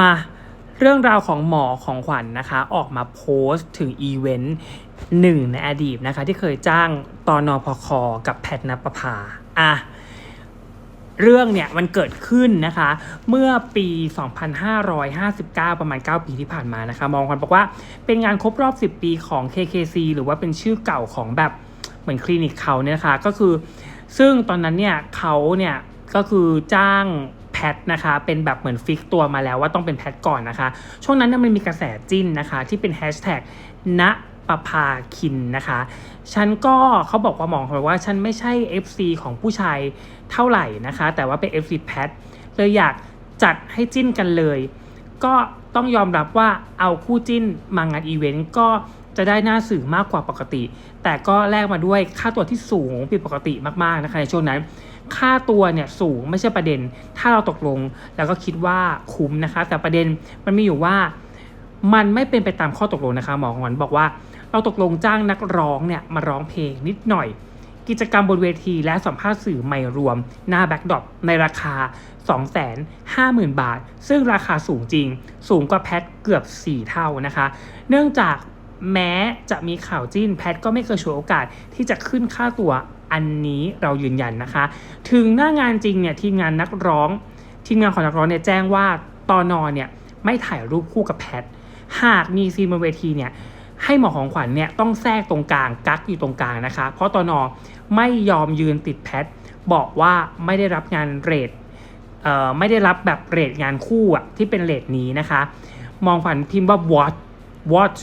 มาเรื่องราวของหมอของขวัญนนะคะ ออกมาโพสต์ถึงอีเวนต์หนึ่งในอดีตนะคะ ที่เคยจ้างตอนอพคกับแพทนปภาอะเรื่องเนี่ยมันเกิดขึ้นนะคะ เมื่อปี 2559 ประมาณ 9 ปีที่ผ่านมานะคะ มองคนบอกว่าเป็นงานครบรอบ 10 ปีของ KKC หรือว่าเป็นชื่อเก่าของแบบเหมือนคลินิกเขาเนี่ยนะคะก็คือ ซึ่งตอนนั้นเนี่ยเขาเนี่ยก็คือจ้าง พทนะคะเป็นแบบเหมือนฟิกตัวมาแล้วว่าต้องเป็นแพทก่อนนะคะ ช่วงนั้นเนี่ยมันมีกระแสจิ้นนะคะ ที่เป็นแฮชแท็กณปภาคินนะคะ ฉันก็เขาบอกว่ามองเขาบอกว่าฉันไม่ใช่ FC ของผู้ชายเท่าไหร่นะคะ แต่ว่าเป็น FC แพทเลยอยากจัดให้จิ้นกันเลย ก็ต้องยอมรับว่าเอาคู่จิ้นมางานอีเวนต์ก็จะได้หน้าสื่อมากกว่าปกติ แต่ก็แลกมาด้วยค่าตัวที่สูงผิดปกติมากๆนะคะในช่วงนั้น ค่าตัวเนี่ยสูงไม่ใช่ประเด็น ถ้าเราตกลงแล้วก็คิดว่าคุ้มนะคะ แต่ประเด็นมันมีอยู่ว่ามันไม่เป็นไปตามข้อตกลงนะคะหมอหอนบอกว่าเราตกลงจ้างนักร้องเนี่ยมาร้องเพลงนิดหน่อย กิจกรรมบนเวทีและสัมภาษณ์สื่อไม่รวม หน้าแบ็กดรอปในราคา 250,000 บาท ซึ่งราคาสูงจริง สูงกว่าแพทเกือบ 4 เท่านะคะ เนื่องจากแม้จะมีข่าวจิ้นแพทก็ไม่เคยฉวยโอกาสที่จะขึ้นค่าตัว อันนี้เรายืนยันนะคะ ถึงหน้างานจริงเนี่ยทีมงานนักร้องทีมงานของนักร้องเนี่ยแจ้งว่าตอนอเนี่ยไม่ถ่ายรูปคู่กับแพท หากมีซีนบนเวทีเนี่ยให้หมอของขวัญเนี่ยต้องแทรกตรงกลางกักอยู่ตรงกลางนะคะ เพราะตอนอไม่ยอมยืนติดแพท บอกว่าไม่ได้รับงานเรทเอ่อไม่ได้รับแบบเรทงานคู่อะที่เป็นเรทนี้นะคะ มองขวัญพิมพ์ว่า what what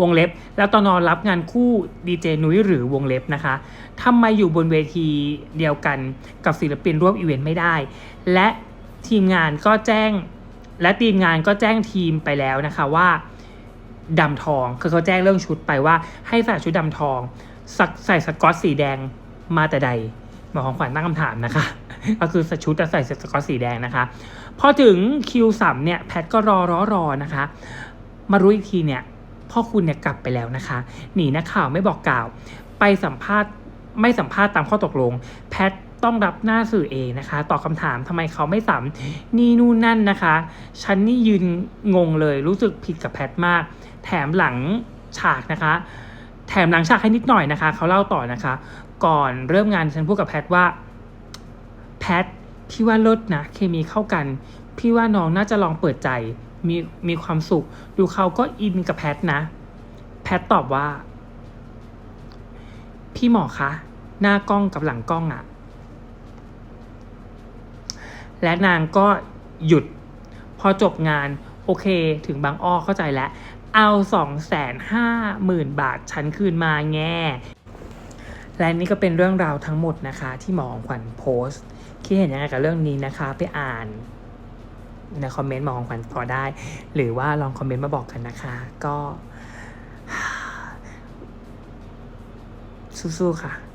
วงเล็บ แล้วตอนนอนรับงานคู่ดีเจนุ้ยหรือวงเล็บนะคะทำไมอยู่บนเวทีเดียวกันกับศิลปินร่วมอีเวนต์ไม่ได้ และทีมงานก็แจ้ง และทีมงานก็แจ้งทีมไปแล้วนะคะว่าดำทองคือเขาแจ้งเรื่องชุดไปว่าให้ใส่ชุดดำทองใส่สกอตสีแดงมาแต่ใดหมอของขวัญตั้งคำถามนะคะ ก็คือชุดแต่ใส่สกอตสีแดงนะคะ พอถึงคิวสามเนี่ย แพทก็รอรอรอนะคะ มารู้อีกทีเนี่ย พ่อคุณเนี่ยกลับไปแล้วนะคะ หนีนักข่าวไม่บอกกล่าว ไปสัมภาษณ์ไม่สัมภาษณ์ตามข้อตกลง แพทต้องรับหน้าสื่อเองนะคะ ตอบคำถามทำไมเขาไม่สัมนี่นู่นนั่นนะคะ ฉันนี่ยืนงงเลยรู้สึกผิดกับแพทมาก แถมหลังฉากนะคะ แถมหลังฉากให้นิดหน่อยนะคะ เขาเล่าต่อนะคะ ก่อนเริ่มงานฉันพูดกับแพทว่า แพทพี่ว่าลดนะ เคมีเข้ากัน พี่ว่าน้องน่าจะลองเปิดใจ มีมีความสุข ดูเขาก็อินกับแพทนะ แพทตอบว่า พี่หมอคะ หน้ากล้องกับหลังกล้องอะและนางก็หยุด พอจบงาน โอเคถึงบางอ้อเข้าใจแล้ว เอาสองแสนห้าหมื่นบาทฉันคืนมาแง่ และนี่ก็เป็นเรื่องราวทั้งหมดนะคะ ที่หมอของขวัญโพสต์คิดเห็นยังไงกับเรื่องนี้นะคะ ไปอ่าน ในคอมเมนต์มอของขวัญต่อได้ หรือว่าลองคอมเมนต์มาบอกกันนะคะ ก็ สู้ๆค่ะ